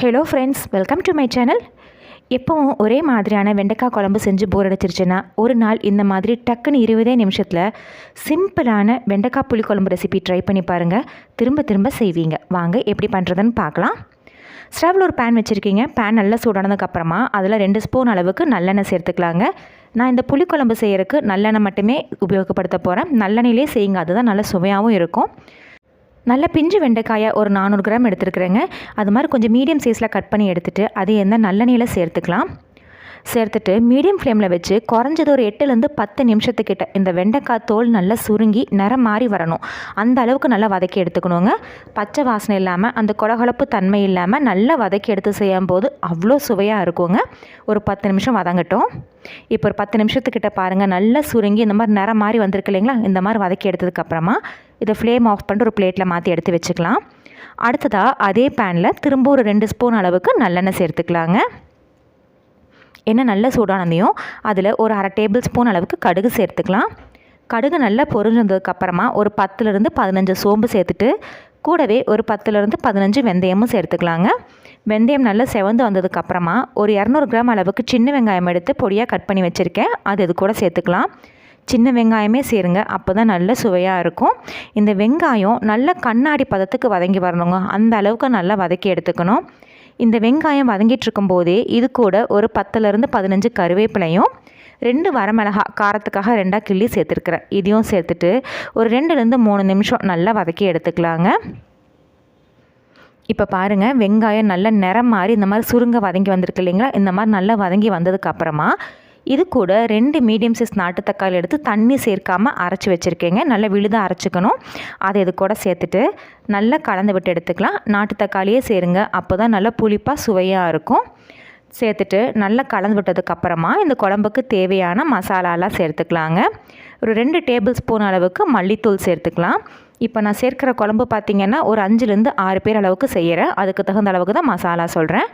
Hello friends welcome to my channel எப்பவும் ஒரே மாதிரியான வெண்டைக்காய் குழம்பு செஞ்சு போர் அடிச்சிருச்சுன்னா ஒரு நாள் இந்த மாதிரி டக்குன்னு இருபதே நிமிஷத்தில் சிம்பிளான வெண்டைக்காய் புளிக்குழம்பு ரெசிபி ட்ரை பண்ணி பாருங்கள் திரும்ப திரும்ப செய்வீங்க. வாங்க எப்படி பண்ணுறதுன்னு பார்க்கலாம். ஸ்டவ்வில் ஒரு பேன் வச்சுருக்கீங்க. பேன் நல்லா சூடானதுக்கப்புறமா அதில் ரெண்டு ஸ்பூன் அளவுக்கு நல்லெண்ணெய் சேர்த்துக்கலாங்க. நான் இந்த புளிக்குழம்பு செய்கிறதுக்கு நல்லெண்ணெய் மட்டுமே உபயோகப்படுத்த போகிறேன் நல்லெண்ணெயிலே செய்யுங்க. அதுதான் நல்ல சுவையாகவும் இருக்கும். நல்ல பிஞ்சு வெண்டைக்காயை ஒரு நானூறு கிராம் எடுத்துருக்குறேங்க. அது மாதிரி கொஞ்சம் மீடியம் சைஸில் கட் பண்ணி எடுத்துகிட்டு அது எந்த நல்லெண்ணெயில் சேர்த்துக்கலாம். சேர்த்துட்டு மீடியம் ஃப்ளேமில் வச்சு குறைஞ்சது ஒரு எட்டுலேருந்து பத்து நிமிஷத்துக்கிட்ட இந்த வெண்டைக்காய் தோல் நல்லா சுருங்கி நிறம் மாறி வரணும். அந்த அளவுக்கு நல்லா வதக்கி எடுத்துக்கணுங்க. பச்சை வாசனை இல்லாமல் அந்த கொலகொலப்பு தன்மை இல்லாமல் நல்லா வதக்கி எடுத்து செய்யும் போது அவ்வளோ சுவையாக இருக்குங்க. ஒரு பத்து நிமிஷம் வதங்கட்டும். இப்போ ஒரு பத்து நிமிஷத்துக்கிட்ட பாருங்கள் நல்லா சுருங்கி இந்த மாதிரி நிறம் மாறி வந்திருக்கு இல்லைங்களா? இந்த மாதிரி வதக்கி எடுத்ததுக்கப்புறமா இதை ஃப்ளேம் ஆஃப் பண்ணிட்டு ஒரு பிளேட்டில் மாற்றி எடுத்து வச்சுக்கலாம். அடுத்ததாக அதே பேனில் திரும்ப ஒரு ரெண்டு ஸ்பூன் அளவுக்கு நல்லெண்ணெய் சேர்த்துக்கலாங்க. எண்ணெய் நல்ல சூடானதையும் அதில் ஒரு அரை டேபிள் ஸ்பூன் அளவுக்கு கடுகு சேர்த்துக்கலாம். கடுகு நல்லா பொரிஞ்சதுக்கப்புறமா ஒரு பத்துலேருந்து பதினஞ்சு சோம்பு சேர்த்துட்டு கூடவே ஒரு பத்துலேருந்து பதினஞ்சு வெந்தயமும் சேர்த்துக்கலாங்க. வெந்தயம் நல்லா செவந்து வந்ததுக்கப்புறமா ஒரு இரநூறு கிராம் அளவுக்கு சின்ன வெங்காயம் எடுத்து பொடியாக கட் பண்ணி வச்சுருக்கேன். அது இது கூட சேர்த்துக்கலாம். சின்ன வெங்காயமே சேருங்க அப்போ தான் நல்ல சுவையாக இருக்கும். இந்த வெங்காயம் நல்ல கண்ணாடி பதத்துக்கு வதங்கி வரணுங்க அந்த அளவுக்கு நல்லா வதக்கி எடுத்துக்கணும். இந்த வெங்காயம் வதங்கிட்டுருக்கும் போதே இது கூட ஒரு பத்துலேருந்து பதினஞ்சு கருவேப்பிலையும் ரெண்டு வரமிளகா காரத்துக்காக ரெண்டாக கிள்ளி சேர்த்துருக்குறேன். இதையும் சேர்த்துட்டு ஒரு ரெண்டுலேருந்து மூணு நிமிஷம் நல்லா வதக்கி எடுத்துக்கலாங்க. இப்போ பாருங்கள் வெங்காயம் நல்ல நிறம் மாதிரி இந்த மாதிரி சுருங்க வதங்கி வந்திருக்கு இல்லைங்களா? இந்த மாதிரி நல்லா வதங்கி வந்ததுக்கப்புறமா இது கூட ரெண்டு மீடியம் சைஸ் நாட்டு தக்காளி எடுத்து தண்ணி சேர்க்காமல் அரைச்சி வச்சுருக்கேங்க. நல்லா விழுதாக அரைச்சிக்கணும். அதை இது கூட சேர்த்துட்டு நல்லா கலந்து விட்டு எடுத்துக்கலாம். நாட்டு தக்காளியே சேருங்க. அப்போ தான் நல்லா புளிப்பாக சுவையாக இருக்கும். சேர்த்துட்டு நல்லா கலந்து விட்டதுக்கப்புறமா இந்த குழம்புக்கு தேவையான மசாலாலாம் சேர்த்துக்கலாங்க. ஒரு ரெண்டு டேபிள் ஸ்பூன் அளவுக்கு மல்லித்தூள் சேர்த்துக்கலாம். இப்போ நான் சேர்க்குற குழம்பு பார்த்திங்கன்னா ஒரு அஞ்சுலேருந்து ஆறு பேர் அளவுக்கு செய்கிறேன். அதுக்கு தகுந்த அளவுக்கு தான் மசாலா சொல்கிறேன்.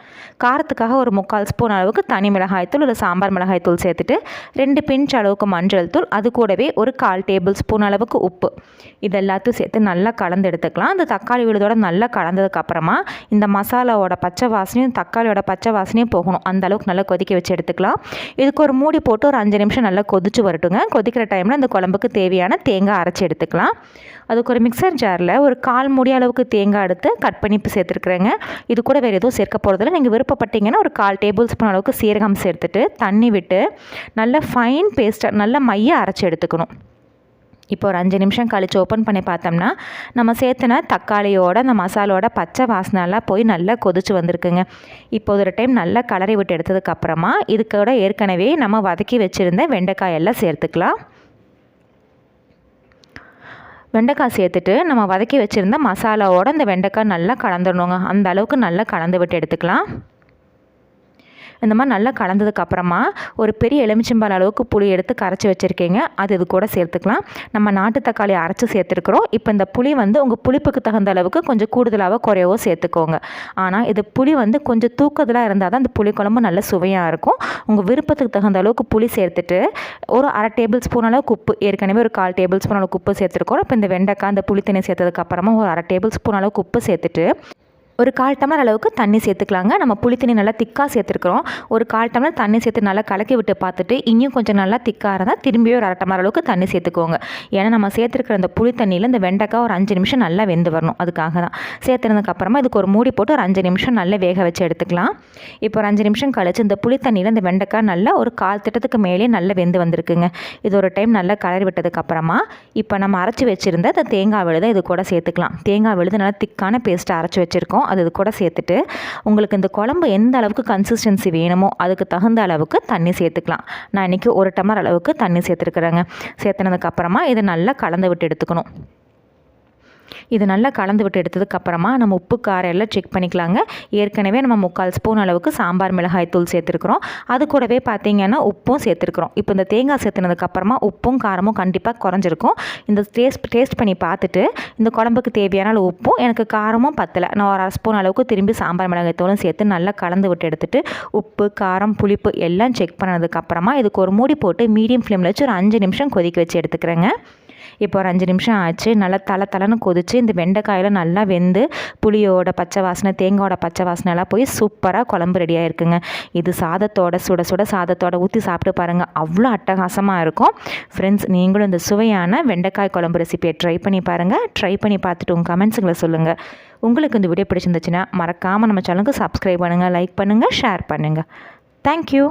காரத்துக்காக ஒரு முக்கால் ஸ்பூன் அளவுக்கு தனி மிளகாய்த்தூள் இல்லை சாம்பார் மிளகாய்த்தூள் சேர்த்துட்டு ரெண்டு பிஞ்ச் அளவுக்கு மஞ்சள் தூள் அது கூடவே ஒரு கால் டேபிள் ஸ்பூன் அளவுக்கு உப்பு. இது எல்லாத்தையும் சேர்த்து நல்லா கலந்து எடுத்துக்கலாம். அந்த தக்காளி விழுதோட நல்லா கலந்ததுக்கப்புறமா இந்த மசாலாவோட பச்சை வாசனையும் தக்காளியோட பச்சை வாசனையும் போகணும். அந்த அளவுக்கு நல்லா கொதிக்க வச்சு எடுத்துக்கலாம். இதுக்கு ஒரு மூடி போட்டு ஒரு அஞ்சு நிமிஷம் நல்லா கொதிச்சு வரட்டுங்க. கொதிக்கிற டைமில் அந்த குழம்புக்கு தேவையான தேங்காய் அரைச்சி எடுத்துக்கலாம். அதுக்கு ஒரு மிக்சர் ஜாரில் ஒரு கால் மூடி அளவுக்கு தேங்காய் எடுத்து கட் பண்ணி இப்போ சேர்த்துருக்குறேங்க. இது கூட வேறு எதுவும் சேர்க்க போகிறதில்ல நீங்கள் விருப்பப்பட்டீங்கன்னா ஒரு கால் டேபிள் ஸ்பூன் அளவுக்கு சீரகம் சேர்த்துட்டு தண்ணி விட்டு நல்ல ஃபைன் பேஸ்ட்டாக நல்ல மைய அரைச்சி எடுத்துக்கணும். இப்போ ஒரு அஞ்சு நிமிஷம் கழித்து ஓப்பன் பண்ணி பார்த்தோம்னா நம்ம சேர்த்துன தக்காளியோட அந்த மசாலோட பச்சை வாசனைலாம் போய் நல்லா கொதிச்சு வந்திருக்குங்க. இப்போ ஒரு டைம் நல்லா கலரி விட்டு எடுத்ததுக்கப்புறமா இதுக்கூட ஏற்கனவே நம்ம வதக்கி வச்சுருந்த வெண்டைக்காய் எல்லாம் சேர்த்துக்கலாம். வெண்டைக்காய் சேர்த்துட்டு நம்ம வதக்கி வச்சுருந்த மசாலாவோட இந்த வெண்டைக்காய் நல்லா கலந்துடணுங்க. அந்த அளவுக்கு நல்லா கலந்து விட்டு எடுத்துக்கலாம். இந்த மாதிரி நல்லா கலந்ததுக்கப்புறமா ஒரு பெரிய எலுமிச்சம்பால் அளவுக்கு புளி எடுத்து கரைச்சி வச்சுருக்கீங்க. அது இது கூட சேர்த்துக்கலாம். நம்ம நாட்டு தக்காளி அரைச்சி சேர்த்துருக்குறோம். இப்போ இந்த புளி வந்து உங்கள் புளிப்புக்கு தகுந்த அளவுக்கு கொஞ்சம் கூடுதலாக குறையவோ சேர்த்துக்கோங்க. ஆனால் இது புளி வந்து கொஞ்சம் தூக்கதலாக இருந்தால் தான் இந்த புளி குழம்பு நல்ல சுவையாக இருக்கும். உங்கள் விருப்பத்துக்கு தகுந்த அளவுக்கு புளி சேர்த்துட்டு ஒரு அரை டேபிள் ஸ்பூன் அளவுக்கு உப்பு ஏற்கனவே ஒரு கால் டேபிள் ஸ்பூன் அளவுக்கு உப்பு சேர்த்துருக்கோம் இப்போ இந்த வெண்டைக்காய் இந்த புளி தண்ணி சேர்த்ததுக்கப்புறமா ஒரு அரை டேபிள் ஸ்பூன் அளவுக்கு உப்பு சேர்த்துட்டு ஒரு கால் டம்ளர் அளவுக்கு தண்ணி சேர்த்துக்கலாங்க. நம்ம புளி தண்ணி நல்லா திக்காக சேர்த்துருக்குறோம். ஒரு கால் டம்ளர் தண்ணி சேர்த்து நல்லா கலக்கி விட்டு பார்த்துட்டு இன்னும் கொஞ்சம் நல்லா திக்காக இருந்தால் திரும்பியும் ஒரு அரை டம்ளர் அளவுக்கு தண்ணி சேர்த்துக்கோங்க. ஏன்னா நம்ம சேர்த்துருக்கிற அந்த புளி தண்ணியில் இந்த வெண்டைக்காய் ஒரு அஞ்சு நிமிஷம் நல்லா வெந்து வரணும். அதுக்காக தான். சேர்த்துனதுக்கப்புறமா இதுக்கு ஒரு மூடி போட்டு ஒரு அஞ்சு நிமிஷம் நல்லா வேக வச்சு எடுத்துக்கலாம். இப்போ ஒரு அஞ்சு நிமிஷம் கழிச்சு இந்த புளி தண்ணியில் இந்த வெண்டைக்காய் நல்லா ஒரு கால் திட்டத்துக்கு மேலே நல்லா வெந்து வந்திருக்குங்க. இது ஒரு டைம் நல்லா கலரி விட்டதுக்கப்புறமா இப்போ நம்ம அரைச்சி வச்சுருந்த இந்த தேங்காய் விழுதை இது கூட சேர்த்துக்கலாம். தேங்காய் விழுது நல்லா திக்கான பேஸ்ட்டை அரைச்சி வச்சுருக்கோம். அது இது கூட சேர்த்துட்டு உங்களுக்கு இந்த குழம்பு எந்த அளவுக்கு கன்சிஸ்டன்சி வேணுமோ அதுக்கு தகுந்த அளவுக்கு தண்ணி சேர்த்துக்கலாம். நான் இன்றைக்கி ஒரு டம்மர் அளவுக்கு தண்ணி சேர்த்துருக்குறேங்க. சேர்த்துனதுக்கப்புறமா இதை நல்லா கலந்து விட்டு எடுத்துக்கணும். இது நல்லா கலந்து விட்டு எடுத்ததுக்கப்புறமா நம்ம உப்பு காரம் எல்லாம் செக் பண்ணிக்கலாங்க. ஏற்கனவே நம்ம முக்கால் ஸ்பூன் அளவுக்கு சாம்பார் மிளகாய் தூள் சேர்த்துருக்குறோம். அது கூடவே பார்த்தீங்கன்னா உப்பும் சேர்த்துருக்குறோம். இப்போ இந்த தேங்காய் சேர்த்துனதுக்கப்புறமா உப்பும் காரமும் கண்டிப்பாக குறைஞ்சிருக்கும். இந்த டேஸ்ட் டேஸ்ட் பண்ணி பார்த்துட்டு இந்த குழம்புக்கு தேவையான உப்பும் எனக்கு காரமும் பத்தலை. நான் ஒரு அரை ஸ்பூன் அளவுக்கு திரும்பி சாம்பார் மிளகாய் தூளும் சேர்த்து நல்லா கலந்து விட்டு எடுத்துட்டு உப்பு காரம் புளிப்பு எல்லாம் செக் பண்ணதுக்கப்புறமா இதுக்கு ஒரு மூடி போட்டு மீடியம் ஃப்ளேமில் வச்சு ஒரு அஞ்சு நிமிஷம் கொதிக்க வச்சு எடுத்துக்கிறேங்க. இப்போ ஒரு அஞ்சு நிமிஷம் ஆச்சு. நல்லா தலை தலைன்னு கொதிச்சு இந்த வெண்டைக்காயில் நல்லா வெந்து புளியோட பச்சை வாசனை தேங்காயோட பச்சை வாசனை எல்லாம் போய் சூப்பராக குழம்பு ரெடியாக இருக்குங்க இது சாதத்தோட சுட சுட சாதத்தோட ஊற்றி சாப்பிட்டு பாருங்கள் அவ்வளோ அட்டகாசமாக இருக்கும். ஃப்ரெண்ட்ஸ் நீங்களும் இந்த சுவையான வெண்டைக்காய் குழம்பு ரெசிபியை ட்ரை பண்ணி பாருங்கள் ட்ரை பண்ணி பார்த்துட்டு உங்கள் கமெண்ட்ஸுங்களை சொல்லுங்கள் உங்களுக்கு இந்த வீடியோ பிடிச்சிருந்துச்சுன்னா மறக்காமல் நம்ம சேனலுக்கு சப்ஸ்கிரைப் பண்ணுங்கள் லைக் பண்ணுங்கள் ஷேர் பண்ணுங்கள் தேங்க்யூ